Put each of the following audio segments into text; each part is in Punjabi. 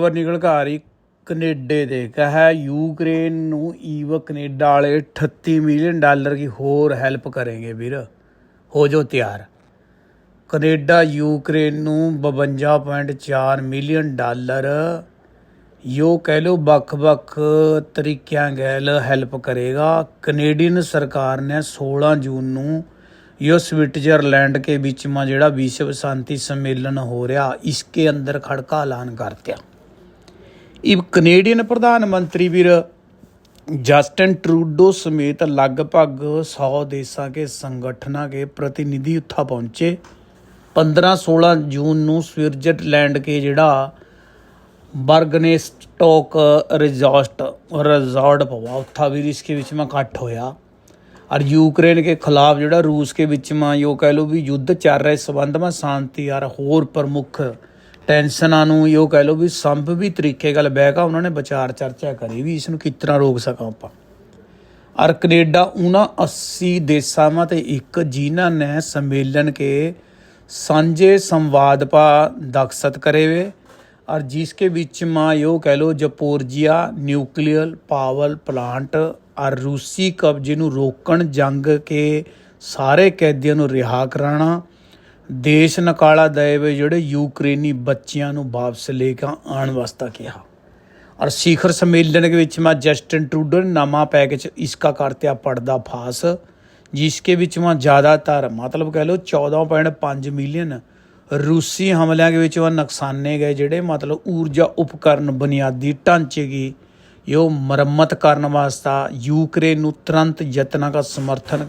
ਖਬਰ ਨਿਕਲ ਕੇ ਆ ਰਹੀ, ਕੈਨੇਡਾ ਦੇ ਕਹਾ ਯੂਕਰੇਨ ਨੂੰ ਈਵ ਕੈਨੇਡਾ ਵਾਲੇ 38 ਮਿਲੀਅਨ ਡਾਲਰ ਦੀ ਹੋਰ ਹੈਲਪ ਕਰਨਗੇ ਵੀਰ, ਹੋ ਜੋ ਤਿਆਰ। ਕੈਨੇਡਾ, ਯੂਕਰੇਨ ਨੂੰ 52.4 ਮਿਲੀਅਨ ਡਾਲਰ ਯੋ ਕਹਿ ਲੋ ਵੱਖ-ਵੱਖ ਤਰੀਕਿਆਂ ਗੈਲ ਹੈਲਪ ਕਰੇਗਾ। ਕੈਨੇਡੀਅਨ ਸਰਕਾਰ ਨੇ 16 ਜੂਨ ਨੂੰ ਯੋ ਸਵਿਟਜ਼ਰਲੈਂਡ ਕੇ ਵਿੱਚ ਮਾ ਜਿਹੜਾ ਵਿਸ਼ਵ ਸ਼ਾਂਤੀ ਸੰਮੇਲਨ ਹੋ ਰਿਹਾ, ਇਸਕੇ ਅੰਦਰ ਖੜਕਾ ਐਲਾਨ ਕਰਤਿਆ ਇਹ ਕੈਨੇਡੀਅਨ ਪ੍ਰਧਾਨ ਮੰਤਰੀ ਵੀਰ ਜਸਟਨ ਟਰੂਡੋ ਸਮੇਤ ਲਗਭਗ 100 ਦੇਸ਼ਾਂ ਕੇ ਸੰਗਠਨਾਂ ਕੇ ਪ੍ਰਤੀਨਿਧੀ ਉੱਥਾ ਪਹੁੰਚੇ 15-16 ਜੂਨ ਨੂੰ ਸਵਿਟਜ਼ਰਲੈਂਡ ਕੇ ਜਿਹੜਾ ਬਰਗਨੇਸਟੋਕ ਰਿਜ਼ੋਰਟ ਰਿਜ਼ੋਰਟ ਪਵਾ ਉੱਥਾ ਵੀ ਇਸਕੇ ਵਿੱਚ ਮੈਂ ਇਕੱਠ ਹੋਇਆ और यूक्रेन के खिलाफ ਜਿਹੜਾ रूस के ਵਿੱਚ ਮਾ ਯੋ ਕਹਿ ਲੋ ਵੀ ਯੁੱਧ ਚੱਲ ਰਿਹਾ ਇਸ ਸੰਬੰਧ ਮਾ ਸ਼ਾਂਤੀ ਔਰ ਹੋਰ ਪ੍ਰਮੁੱਖ ਟੈਨਸ਼ਨਾਂ ਨੂੰ ਯੋ ਕਹਿ ਲਓ ਵੀ ਸੰਭਵੀ ਤਰੀਕੇ ਗੱਲ ਬਹਿਗਾ ਉਹਨਾਂ ਨੇ ਵਿਚਾਰ ਚਰਚਾ ਕਰੀ ਵੀ ਇਸ ਨੂੰ ਕਿਸ ਤਰ੍ਹਾਂ ਰੋਕ ਸਕਾਂ ਆਪਾਂ। ਔਰ ਕੈਨੇਡਾ, ਉਹਨਾਂ 80 ਦੇਸ਼ਾਂ ਤੇ ਇੱਕ ਜਿਨ੍ਹਾਂ ਨੇ ਸੰਮੇਲਨ ਕੇ ਸਾਂਝੇ ਸੰਵਾਦ ਪਾ ਦਖਸਤ ਕਰੇ ਵੇ। ਔਰ ਜਿਸ ਕੇ ਵਿੱਚ ਮਾਂ ਯੋ ਕਹਿ ਲੋ ਜਪੋਰਜੀਆ, ਨਿਊਕਲੀਅਰ ਪਾਵਰ ਪਲਾਂਟ ਔਰ ਰੂਸੀ ਕਬਜ਼ੇ ਨੂੰ ਰੋਕਣ ਜੰਗ ਕੇ ਸਾਰੇ ਕੈਦੀਆਂ ਨੂੰ ਰਿਹਾ ਕਰਾਣਾ। ਦੇਸ਼ ਨਕਾਲਾ ਦਏ ਵੇ ਜਿਹੜੇ ਯੂਕਰੇਨੀ ਬੱਚਿਆਂ ਨੂੰ ਵਾਪਸ ਲੈ ਕੇ ਆਉਣ ਵਾਸਤਾ ਕਿਹਾ। ਔਰ ਸਿਖਰ ਸੰਮੇਲਨ के ਵਿੱਚ ਮੈਂ ਜਸਟਿਨ ਟਰੂਡੋ ਨੇ ਨਾਮਾ ਪੈਕੇਜ ਇਸਕਾ ਕਰਤਿਆ ਪੜਦਾ ਫਾਸ, ਜਿਸਕੇ ਵਿੱਚ ਮੈਂ ਜ਼ਿਆਦਾਤਰ ਮਤਲਬ ਕਹਿ ਲੋ 14.5 ਮਿਲੀਅਨ ਰੂਸੀ ਹਮਲਿਆਂ ਦੇ ਵਿੱਚ ਉਹ ਨੁਕਸਾਨੇ ਗਏ, ਜਿਹੜੇ ਮਤਲਬ ਊਰਜਾ ਉਪਕਰਨ ਬੁਨਿਆਦੀ ਢਾਂਚੇ ਦੀ ਯੋ ਮੁਰੰਮਤ ਕਰਨ ਵਾਸਤਾ ਯੂਕਰੇਨ ਨੂੰ ਤੁਰੰਤ ਯਤਨਾਂ ਦਾ ਸਮਰਥਨ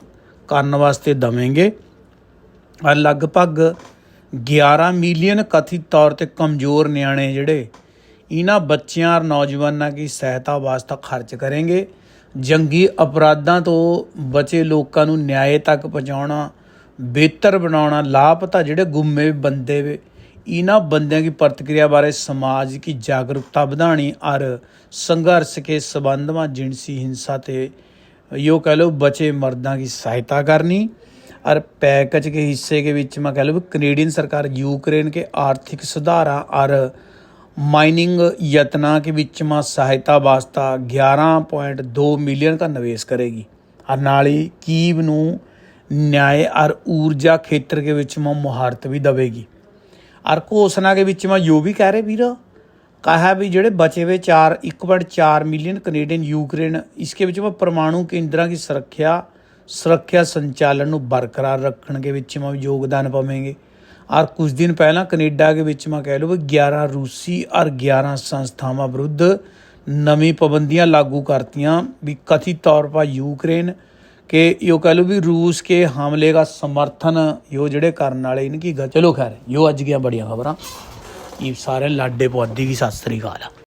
ਕਰਨ ਵਾਸਤੇ ਦਵੇਂਗੇ। ਲਗਭਗ 11 ਮਿਲੀਅਨ ਕਥਿਤ ਤੌਰ ਤੇ ਕਮਜ਼ੋਰ ਨਿਆਣੇ ਜਿਹੜੇ, ਇਹਨਾਂ ਬੱਚਿਆਂ ਔਰ ਨੌਜਵਾਨਾਂ ਦੀ ਸਹਾਇਤਾ ਵਾਸਤੇ ਖਰਚ ਕਰਾਂਗੇ ਜੰਗੀ ਅਪਰਾਧਾਂ ਤੋਂ ਬਚੇ ਲੋਕਾਂ ਨੂੰ ਨਿਆਂ ਤੱਕ ਪਹੁੰਚਾਉਣਾ, ਬਿਹਤਰ ਬਣਾਉਣਾ, ਲਾਪਤਾ ਜਿਹੜੇ ਗੁੰਮੇ ਬੰਦੇ ਵੇ, ਇਹਨਾਂ ਬੰਦਿਆਂ ਦੀ ਪ੍ਰਤੀਕਿਰਿਆ ਬਾਰੇ ਸਮਾਜ ਦੀ ਜਾਗਰੂਕਤਾ ਵਧਾਣੀ ਔਰ ਸੰਘਰਸ਼ ਕੇ ਸਬੰਧਾਂ ਜਿੰਸੀ ਹਿੰਸਾ ਤੇ, ਯੋ ਕਹ ਲੋ ਬਚੇ ਮਰਦਾਂ ਦੀ ਸਹਾਇਤਾ ਕਰਨੀ। ਔਰ ਪੈਕੇਜ के हिस्से के बीच में कह लो कनेडियन सरकार यूक्रेन के आर्थिक सुधारा और माइनिंग यत्ना के बीच में सहायता वास्ता 11.2 मिलियन का निवेश करेगी और नाली कीव ਨੂੰ ਨਿਆਂ ਔਰ ਊਰਜਾ ਖੇਤਰ के ਵਿੱਚ में ਮੁਹਾਰਤ ਵੀ ਦਵੇਗੀ ਔਰ ਘੋਸ਼ਣਾ के ਵਿੱਚ में यो भी कह रहे ਵੀਰ ਕਹਾ ਵੀ ਜਿਹੜੇ ਬਚੇ ਹੋਏ 4 1.4 ਮਿਲੀਅਨ ਕੈਨੇਡੀਅਨ ਯੂਕਰੇਨ ਇਸਕੇ ਵਿੱਚ ਮੈਂ ਪਰਮਾਣੂ ਕੇਂਦਰਾਂ ਦੀ ਸੁਰੱਖਿਆ ਸੁਰੱਖਿਆ ਸੰਚਾਲਨ ਨੂੰ ਬਰਕਰਾਰ ਰੱਖਣ ਦੇ ਵਿੱਚ ਮੈਂ ਯੋਗਦਾਨ ਪਾਵੇਂਗੇ। ਔਰ ਕੁਝ ਦਿਨ ਪਹਿਲਾਂ ਕੈਨੇਡਾ ਦੇ ਵਿੱਚ ਮੈਂ ਕਹਿ ਲਉ ਵੀ 11 ਰੂਸੀ ਔਰ 11 ਸੰਸਥਾਵਾਂ ਵਿਰੁੱਧ ਨਵੀਂ ਪਾਬੰਦੀਆਂ ਲਾਗੂ ਕਰਤੀਆਂ ਵੀ ਕਥਿਤ ਤੌਰ 'ਤੇ ਯੂਕਰੇਨ ਕਿ ਯੋ ਕਹਿ ਲੋ ਵੀ ਰੂਸ ਕੇ ਹਮਲੇ ਦਾ ਸਮਰਥਨ ਯੋ ਜਿਹੜੇ ਕਰਨ ਵਾਲੇ ਇਨਕੀ ਚਲੋ ਖੈਰ ਯੋ ਅੱਜ ਗਿਆ ਬੜੀਆਂ ਖਬਰਾਂ। ਇਹ ਸਾਰੇ ਲਾਡੇ ਪੁਆਦੀ ਵੀ ਸਤਿ ਸ੍ਰੀ ਅਕਾਲ।